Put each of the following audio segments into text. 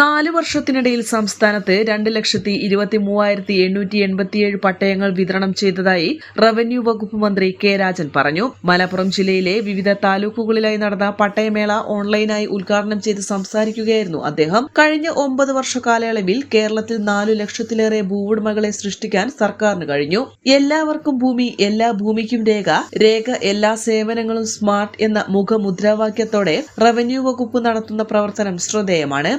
നാല് വർഷത്തിനിടയിൽ സംസ്ഥാനത്ത് രണ്ട് ലക്ഷത്തി ഇരുപത്തി മൂവായിരത്തി എണ്ണൂറ്റി എൺപത്തിയേഴ് പട്ടയങ്ങൾ വിതരണം ചെയ്തതായി റവന്യൂ വകുപ്പ് മന്ത്രി കെ രാജൻ പറഞ്ഞു. മലപ്പുറം ജില്ലയിലെ വിവിധ താലൂക്കുകളിലായി നടന്ന പട്ടയമേള ഓൺലൈനായി ഉദ്ഘാടനം ചെയ്ത് സംസാരിക്കുകയായിരുന്നു അദ്ദേഹം. കഴിഞ്ഞ ഒമ്പത് വർഷ കാലയളവിൽ കേരളത്തിൽ നാലു ലക്ഷത്തിലേറെ ഭൂവുടമകളെ സൃഷ്ടിക്കാൻ സർക്കാരിന് കഴിഞ്ഞു. എല്ലാവർക്കും ഭൂമി എല്ലാ ഭൂമിക്കും രേഖ രേഖ എല്ലാ സേവനങ്ങളും സ്മാർട്ട് എന്ന മുഖമുദ്രാവാക്യത്തോടെ റവന്യൂ വകുപ്പ് നടത്തുന്ന പ്രവർത്തനം ശ്രദ്ധേയമാണ്.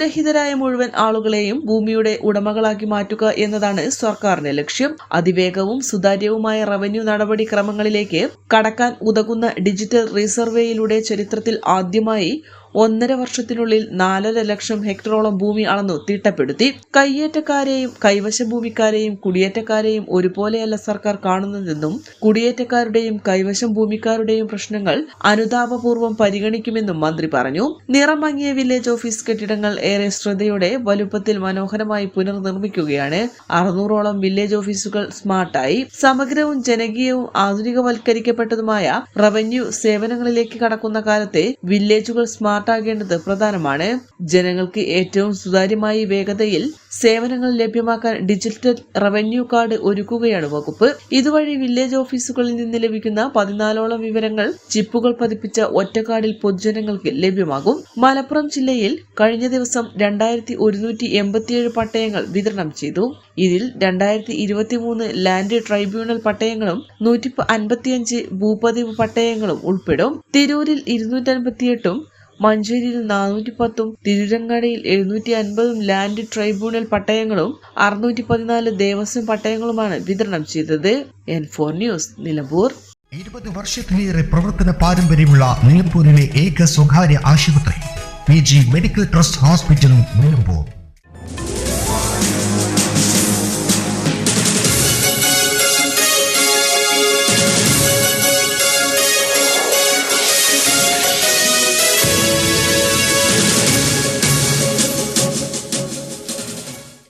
ഭൂരഹിതരായ മുഴുവൻ ആളുകളെയും ഭൂമിയുടെ ഉടമകളാക്കി മാറ്റുക എന്നതാണ് സർക്കാരിന്റെ ലക്ഷ്യം. അതിവേഗവും സുതാര്യവുമായ റവന്യൂ നടപടിക്രമങ്ങളിലേക്ക് കടക്കാൻ ഉതകുന്ന ഡിജിറ്റൽ റീസർവേയിലൂടെ ചരിത്രത്തിൽ ആദ്യമായി ഒന്നര വർഷത്തിനുള്ളിൽ നാലര ലക്ഷം ഹെക്ടറോളം ഭൂമി അളന്നു തിട്ടപ്പെടുത്തി. കയ്യേറ്റക്കാരെയും കൈവശ ഭൂമിക്കാരെയും കുടിയേറ്റക്കാരെയും ഒരുപോലെയല്ല സർക്കാർ കാണുന്നതെന്നും കുടിയേറ്റക്കാരുടെയും കൈവശം ഭൂമിക്കാരുടെയും പ്രശ്നങ്ങൾ അനുതാപപൂർവം പരിഗണിക്കുമെന്നും മന്ത്രി പറഞ്ഞു. നിറമങ്ങിയ വില്ലേജ് ഓഫീസ് കെട്ടിടങ്ങൾ ഏറെ ശ്രദ്ധയോടെ വലുപ്പത്തിൽ മനോഹരമായി പുനർനിർമ്മിക്കുകയാണ്. അറുന്നൂറോളം വില്ലേജ് ഓഫീസുകൾ സ്മാർട്ടായി. സമഗ്രവും ജനകീയവും ആധുനികവൽക്കരിക്കപ്പെട്ടതുമായ റവന്യൂ സേവനങ്ങളിലേക്ക് കടക്കുന്ന കാലത്തെ വില്ലേജുകൾ സ്മാർട്ടാകേണ്ടത് പ്രധാനമാണ്. ജനങ്ങൾക്ക് ഏറ്റവും സുതാര്യമായി വേഗതയിൽ സേവനങ്ങൾ ലഭ്യമാക്കാൻ ഡിജിറ്റൽ റവന്യൂ കാർഡ് ഒരുക്കുകയാണ് വകുപ്പ്. ഇതുവഴി വില്ലേജ് ഓഫീസുകളിൽ നിന്ന് ലഭിക്കുന്ന പതിനാലോളം വിവരങ്ങൾ ചിപ്പുകൾ പതിപ്പിച്ച ഒറ്റക്കാർഡിൽ പൊതുജനങ്ങൾക്ക് ലഭ്യമാകും. മലപ്പുറം ജില്ലയിൽ കഴിഞ്ഞ ദിവസം രണ്ടായിരത്തി ഒരുന്നൂറ്റി എൺപത്തിയേഴ് പട്ടയങ്ങൾ വിതരണം ചെയ്തു. ഇതിൽ രണ്ടായിരത്തി ഇരുപത്തിമൂന്ന് ലാൻഡ് ട്രൈബ്യൂണൽ പട്ടയങ്ങളും നൂറ്റി അൻപത്തിയഞ്ച് ഭൂപതിവ് പട്ടയങ്ങളും ഉൾപ്പെടും. തിരൂരിൽ ഇരുന്നൂറ്റി അൻപത്തിയെട്ടും മഞ്ചേരിയിൽ നാനൂറ്റി പത്തും തിരുരങ്ങാടിയിൽ എഴുന്നൂറ്റി അൻപതും ലാൻഡ് ട്രൈബ്യൂണൽ പട്ടയങ്ങളും അറുന്നൂറ്റി പതിനാല് ദേവസ്വം പട്ടയങ്ങളുമാണ് വിതരണം ചെയ്തത്. N four news Nilambur. ഇരുപത് വർഷത്തിലേറെ പ്രവർത്തന പാരമ്പര്യമുള്ള നിലമ്പൂരിലെ ഏക സ്വകാര്യ ആശുപത്രി P G medical trust hospital Nilambur.